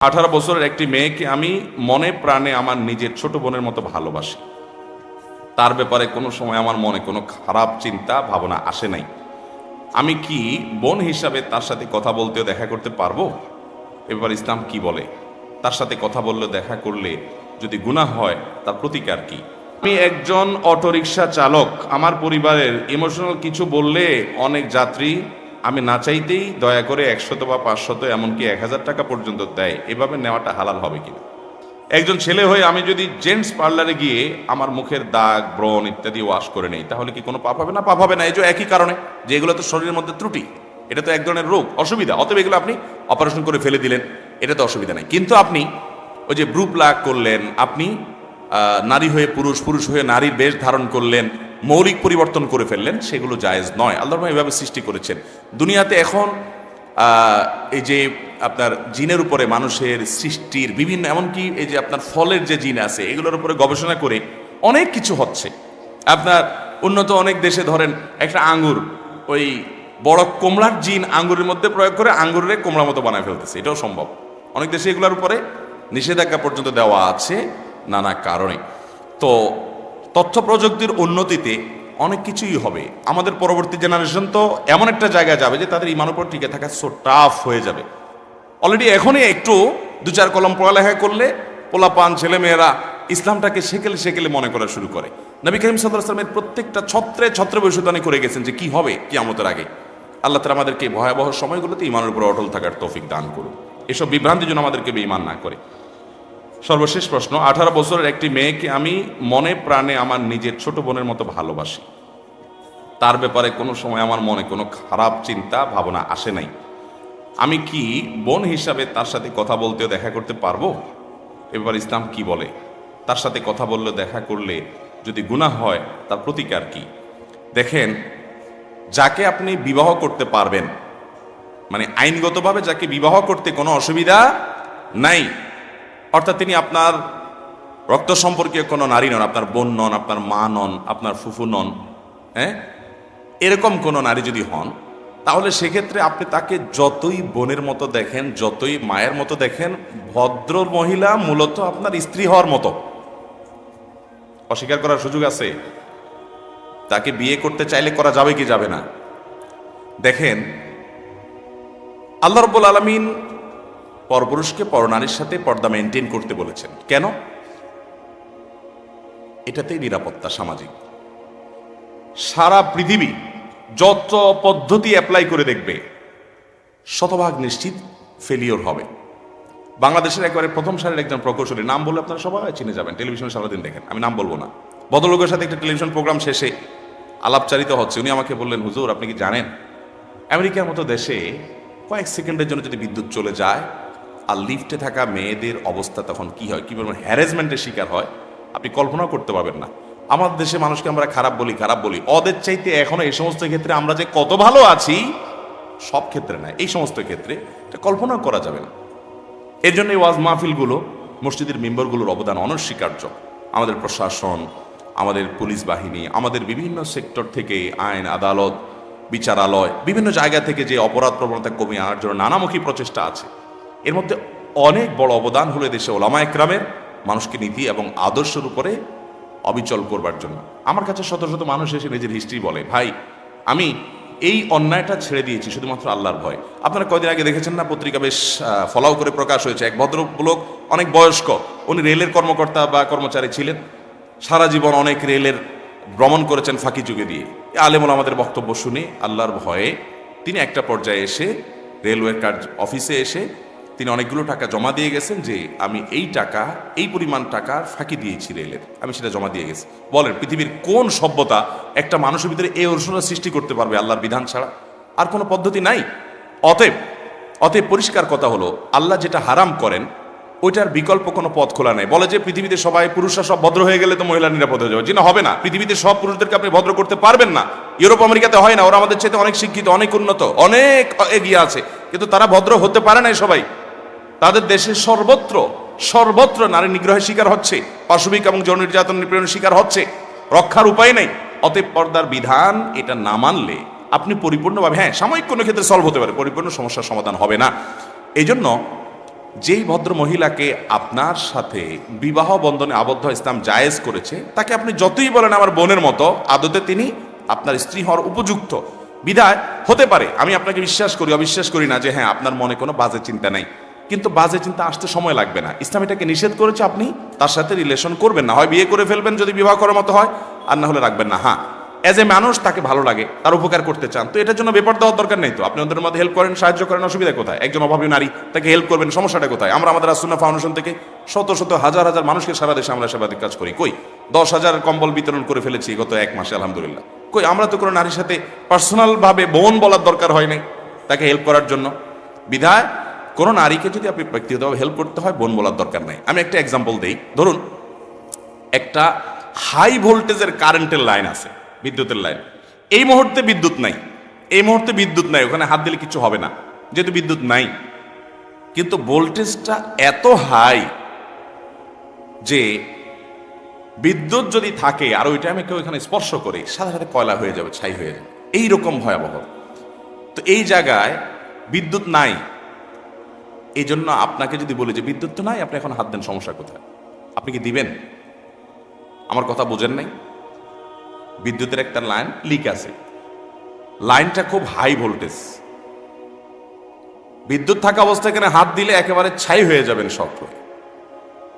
আঠারো বছরের একটি মেয়েকে আমি মনে প্রাণে আমার নিজের ছোট বোনের মতো ভালোবাসি। তার ব্যাপারে কোনো সময় আমার মনে কোনো খারাপ চিন্তা, ভাবনা আসে নাই। আমি কি বোন হিসাবে তার সাথে কথা বলতেও দেখা করতে পারব? এবার ইসলাম কি বলে? তার সাথে কথা বললে দেখা করলে যদি গুনাহ হয়, তার প্রতিকার কি? আমি একজন অটোরিকশা চালক। আমার পরিবারের ইমোশনাল কিছু বললে অনেক যাত্রী আমি না চাইতেই দয়া করে একশত বা পাঁচশত, এমনকি এক হাজার টাকা পর্যন্ত দেয়। এভাবে নেওয়াটা হালাল হবে কিনা? একজন ছেলে হয়ে আমি যদি জেন্টস পার্লারে গিয়ে আমার মুখের দাগ, ব্রণ ইত্যাদি ওয়াশ করে নেই, তাহলে কি কোনো পাপ হবে না? পাপ হবে না, এই যে একই কারণে, যে এগুলো তো শরীরের মধ্যে ত্রুটি। এটা তো এক ধরনের রোগ, অসুবিধা। অতএব এগুলো আপনি অপারেশন করে ফেলে দিলেন, এটা তো অসুবিধা নেই। কিন্তু আপনি ওই যে ব্রু প্লাগ করলেন, আপনি নারী হয়ে পুরুষ পুরুষ হয়ে নারীর বেশ ধারণ করলেন মৌলিক পরিবর্তন করে ফেললেন, সেগুলো জায়েজ নয়। আল্লাহ এভাবে সৃষ্টি করেছেন। দুনিয়াতে এখন এই যে আপনার জিনের উপরে মানুষের সৃষ্টির বিভিন্ন, এমনকি এই যে আপনার ফলের যে জিন আছে, এগুলোর উপরে গবেষণা করে অনেক কিছু হচ্ছে। আপনার উন্নত অনেক দেশে ধরেন, একটা আঙ্গুর, ওই বড় কোমড়ার জিন আঙ্গুরের মধ্যে প্রয়োগ করে আঙ্গুরের কোমড়ার মতো বানায় ফেলতেছে। এটাও সম্ভব। অনেক দেশে এগুলোর উপরে নিষেধাজ্ঞা পর্যন্ত দেওয়া আছে নানা কারণে। তো তথ্য প্রযুক্তির উন্নতিতে অনেক কিছুই হবে। আমাদের পরবর্তী জেনারেশন তো এমন একটা জায়গায় যাবে যে তাদের ইমান উপর টিকে থাকা সো টাফ হয়ে যাবে। অলরেডি এখনই একটু দু চার কলম পড়ালেখা করলে পোলাপান ছেলে মেয়েরা ইসলামটাকে সেকেলে সেকেলে মনে করা শুরু করে। নবী করিম আসলামের প্রত্যেকটা ছত্রে ছত্রে ভবিষ্যৎবাণী করে গেছেন যে কি হবে কি আমতের আগে। আল্লাহ তালা আমাদেরকে ভয়াবহ সময়গুলোতে ইমানের উপর অটল থাকার তৌফিক দান করুন। এসব বিভ্রান্তির জন্য আমাদেরকে বেঈমান না করে। সর্বশেষ প্রশ্ন, আঠারো বছরের একটি মেয়েকে আমি মনে প্রাণে আমার নিজের ছোট বোনের মতো ভালোবাসি। তার ব্যাপারে কোনো সময় আমার মনে কোনো খারাপ চিন্তা, ভাবনা আসে নাই। আমি কি বোন হিসাবে তার সাথে কথা বলতেও দেখা করতে পারব? এবার ইসলাম কি বলে? তার সাথে কথা বললে দেখা করলে যদি গুনাহ হয়, তার প্রতিকার কি? দেখেন, যাকে আপনি বিবাহ করতে পারবেন মানে আইনগতভাবে যাকে বিবাহ করতে কোনো অসুবিধা নাই অর্থাৎ তিনি আপনার রক্ত সম্পর্কীয় কোনো নারী নন, আপনার বোন নন, আপনার মা নন, আপনার ফুফু নন হ্যাঁ? এরকম কোনো নারী যদি হন, তাহলে সেক্ষেত্রে আপনি তাকে যতই বোনের মতো দেখেন, যতই মায়ের মতো দেখেন, ভদ্র মহিলা মূলত আপনার স্ত্রী হওয়ার মতো। অস্বীকার করার সুযোগ আছে? তাকে বিয়ে করতে চাইলে করা যাবে কি যাবে না? দেখেন, আল্লাহ রব্বুল আলমিন পরপুরুষকে পরনারীর সাথে পর্দা মেনটেন করতে বলেছেন। কেন? এটাতেই নিরাপত্তা সামাজিক। সারা পৃথিবী যত পদ্ধতি অ্যাপ্লাই করে দেখবে, শতভাগ নিশ্চিত ফেলিওর হবে। বাংলাদেশের একেবারে প্রথম সারির একজন প্রকৌশলী, নাম বলে আপনারা সবাই চিনে যাবেন, টেলিভিশনে সারাদিন দেখেন, আমি নাম বলব না। ভদ্রলোকের সাথে একটা টেলিভিশন প্রোগ্রাম শেষে আলাপচারিত হচ্ছে, উনি আমাকে বললেন, হুজুর, আপনি কি জানেন? আমেরিকার মতো দেশে কয়েক সেকেন্ডের জন্য যদি বিদ্যুৎ চলে যায় আর লিফটে থাকা মেয়েদের অবস্থা তখন কি হয়? কি পরিমাণ হ্যারাসমেন্টের শিকার হয়? আপনি কল্পনাও করতে পারবেন না। আমাদের দেশে মানুষকে আমরা খারাপ বলি খারাপ বলি। ওদের চাইতে এখনও এই সমস্ত ক্ষেত্রে আমরা যে কত ভালো আছি, সব ক্ষেত্রে না, এই সমস্ত ক্ষেত্রে এটা কল্পনাও করা যাবে না। এর জন্য ওয়াজ মাহফিলগুলো, মসজিদের মেম্বারগুলোর অবদান অনস্বীকার্য। আমাদের প্রশাসন, আমাদের পুলিশ বাহিনী, আমাদের বিভিন্ন সেক্টর থেকে আইন, আদালত, বিচারালয়, বিভিন্ন জায়গা থেকে যে অপরাধ প্রবণতা কমিয়ে আনার জন্য নানামুখী প্রচেষ্টা আছে। এর মধ্যে অনেক বড় অবদান হলো দেশে ওলামা একরামের মানুষকে নীতি এবং আদর্শের উপরে অবিচল করবার জন্য। আমার কাছে শত শত মানুষ এসে নিজের হিস্ট্রি বলে, ভাই, আমি এই অন্যায়টা ছেড়ে দিয়েছি শুধুমাত্র আল্লাহর ভয়। আপনারা কয়দিন আগে দেখেছেন না পত্রিকা বেশ ফলাও করে প্রকাশ হয়েছে। এক ভদ্রলোক, অনেক বয়স্ক, উনি রেলের কর্মকর্তা বা কর্মচারী ছিলেন। সারা জীবন অনেক রেলের ভ্রমণ করেছেন ফাঁকি যুগে দিয়ে। আলেমুল আমাদের বক্তব্য শুনে আল্লাহর ভয়ে তিনি একটা পর্যায়ে এসে রেলওয়ের কার্য অফিসে এসে তিনি অনেকগুলো টাকা জমা দিয়ে গেছেন যে আমি এই টাকা, এই পরিমাণ টাকা ফাঁকি দিয়েছি রেলের। আমি সেটা জমা দিয়ে গেছি। বলেন, পৃথিবীর কোন সভ্যতা একটা মানুষের ভিতরে এই অনুশোচনা সৃষ্টি করতে পারবে আল্লাহর বিধান ছাড়া? আর কোনো পদ্ধতি নাই? অতএব অতএব পরিষ্কার কথা হলো, আল্লাহ যেটা হারাম করেন, ওইটার বিকল্প কোনো পথ খোলা নেই। বলে যে পৃথিবীতে সবাই পুরুষরা সব ভদ্র হয়ে গেলে তো মহিলা নিরাপদ হয়ে যাবে। যে না, হবে না। পৃথিবীতে সব পুরুষদেরকে আপনি ভদ্র করতে পারবেন না। ইউরোপ, আমেরিকাতে হয় না। ওরা আমাদের চেয়ে অনেক শিক্ষিত, অনেক উন্নত, অনেক এগিয়ে আছে। কিন্তু তারা ভদ্র হতে পারে না সবাই। তাদের দেশে সর্বত্র সর্বত্র নারী নিগ্রহের শিকার হচ্ছে, পাশবিক এবং যৌন নির্যাতন নিপীড়নের শিকার হচ্ছে। রক্ষার উপায় নেই। অতএব পর্দার বিধান এটা না মানলে আপনি পরিপূর্ণভাবে হ্যাঁ সাময়িক কোনো ক্ষেত্রে সলভ হতে পারে, পরিপূর্ণ সমস্যার সমাধান হবে না। এই জন্য যেই ভদ্র মহিলাকে আপনার সাথে বিবাহ বন্ধনে আবদ্ধ ইসলাম জায়েজ করেছে, তাকে আপনি যতই বলেন আমার বোনের মতো, আদতে তিনি আপনার স্ত্রী হওয়ার উপযুক্ত বিধায় হতে পারে। আমি আপনাকে বিশ্বাস করি, অবিশ্বাস করি না যে হ্যাঁ আপনার মনে কোনো বাজে চিন্তা নাই। কিন্তু বাজে চিন্তা আসতে সময় লাগবে না। ইসলাম এটাকে নিষেধ করেছে আপনি, তার সাথে রিলেশন করবেন না। হয় বিয়ে করে ফেলবেন যদি বিবাহ করার মতো হয়, আর না হলে রাখবেন না। হ্যাঁ অ্যাজ এ মানুষ তাকে ভালো লাগে, তার উপকার করতে চান। তো এটার জন্য বেপার দেওয়ার দরকার নেই তো। আপনি ওদের মধ্যে হেল্প করেন, সাহায্য করেন, অসুবিধা কোথায়? একজন অভাবী নারী, তাকে হেল্প করবেন, সমস্যাটা কোথায়? আমরা আমাদের আসুন্না ফাউন্ডেশন থেকে শত শত হাজার হাজার মানুষকে সারা দেশে আমরা সেবাদিক কাজ করি। কই? দশ হাজার কম্বল বিতরণ করে ফেলেছি গত এক মাসে, আলহামদুলিল্লাহ। কই, আমরা তো কোনো নারীর সাথে পার্সোনাল ভাবে বোন বলার দরকার হয় নাই তাকে হেল্প করার জন্য। বিধায় কোনো নারীকে যদি আপনি ব্যক্তিগতভাবে হেল্প করতে হয়, বোন বলার দরকার নাই। আমি একটা এক্সাম্পল দিই। ধরুন, একটা হাই ভোল্টেজের কারেন্টের লাইন আছে, বিদ্যুতের লাইন এই মুহূর্তে বিদ্যুৎ নাই। এই মুহূর্তে বিদ্যুৎ নাই। ওখানে হাত দিলে কিছু হবে না, যেহেতু বিদ্যুৎ নাই। কিন্তু ভোল্টেজটা এত হাই যে বিদ্যুৎ যদি থাকে, আর ওই টাইমে কেউ এখানে স্পর্শ করে, সাথে সাথে কয়লা হয়ে যাবে, ছাই হয়ে যাবে। এইরকম ভয়াবহ। তো এই জায়গায় বিদ্যুৎ নাই। এই জন্য আপনাকে যদি বলি যে বিদ্যুৎ তো নাই, আপনি এখন হাত দেন, সমস্যা কোথায়? আপনি কি দিবেন? আমার কথা বোঝেন নাই? বিদ্যুতের একটা লাইন লিক আছে। লাইনটা খুব হাই ভোল্টেজ বিদ্যুৎ থাকা অবস্থায় এখানে হাত দিলে একেবারে ছাই হয়ে যাবেন হয়ে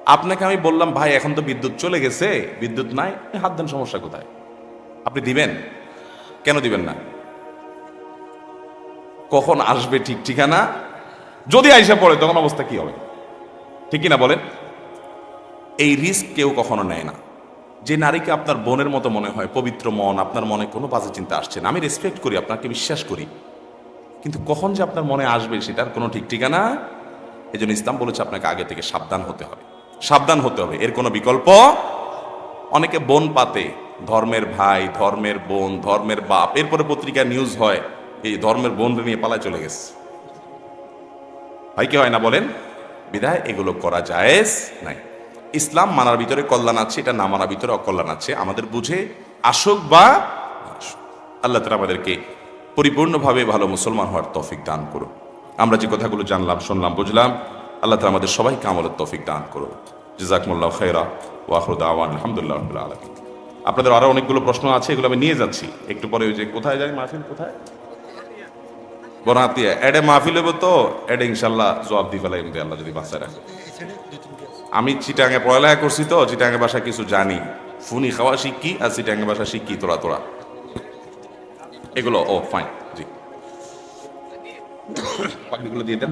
আপনাকে আমি বললাম, ভাই, এখন তো বিদ্যুৎ চলে গেছে, বিদ্যুৎ নাই হাত দেন, সমস্যা কোথায়? আপনি দিবেন? কেন দিবেন না? কখন আসবে ঠিক ঠিকানা? যদি আইসা পড়ে, তখন অবস্থা কি হবে? ঠিকই না বলেন? এই রিস্ক কেউ কখনো নেয় না। যে নারীকে আপনার বোনের মতো মনে হয়, পবিত্র মন, আপনার মনে কোনো বাজে চিন্তা আসছে না। আমি রেসপেক্ট করি, আপনাকে বিশ্বাস করি। কিন্তু কখন যে আপনার মনে আসবে, সেটার কোনো ঠিক ঠিকানা? এই জন্য ইসলাম বলেছে আপনাকে আগে থেকে সাবধান হতে হবে। সাবধান হতে হবে। এর কোনো বিকল্প? অনেকে বোন পাতে, ধর্মের ভাই, ধর্মের বোন, ধর্মের বাপ, এরপরে পত্রিকা নিউজ হয়, এই ধর্মের বোন নিয়ে পালায় চলে গেছে। হয় কি হয় না বলেন? বিধায় এগুলো করা জায়েজ নাই। ইসলাম মানার ভিতরে কল্যাণ আছে, এটা না মানার ভিতরে অকল্যাণ আছে। আমাদের বুঝে আসুক বা। আল্লাহ তালা আমাদেরকে পরিপূর্ণভাবে ভালো মুসলমান হওয়ার তৌফিক দান করুন আমরা যে কথাগুলো জানলাম, শুনলাম, বুঝলাম, আল্লাহ তালা আমাদের সবাইকে আমলের তৌফিক দান করুন জিজাকমুল্লাহ খেরা ওয়াহরুদ আওয়ান আলহামদুলিল্লাহ রবিল্লা আপনাদের আরও অনেকগুলো প্রশ্ন আছে, এগুলো আমি নিয়ে যাচ্ছি। একটু পরে ওই যে কোথায় যাই মাহফিল কোথায়? বনাতিয়া, এডে মাহফিল হইব তো? এডে ইনশাল্লাহ জবাব দি ফেলাই আল্লাহ যদি বাঁচায় রাখে। আমি চিটাঙ্গে পড়ালেখা করছি তো চিটাঙ্গে ভাষা কিছু জানি। ফুনি খাওয়া শিখি আর চিটাঙ্গে ভাষা শিখি তোরা তোরা। এগুলো, ও ফাইন জি। পাখিগুলো দিয়ে দেন।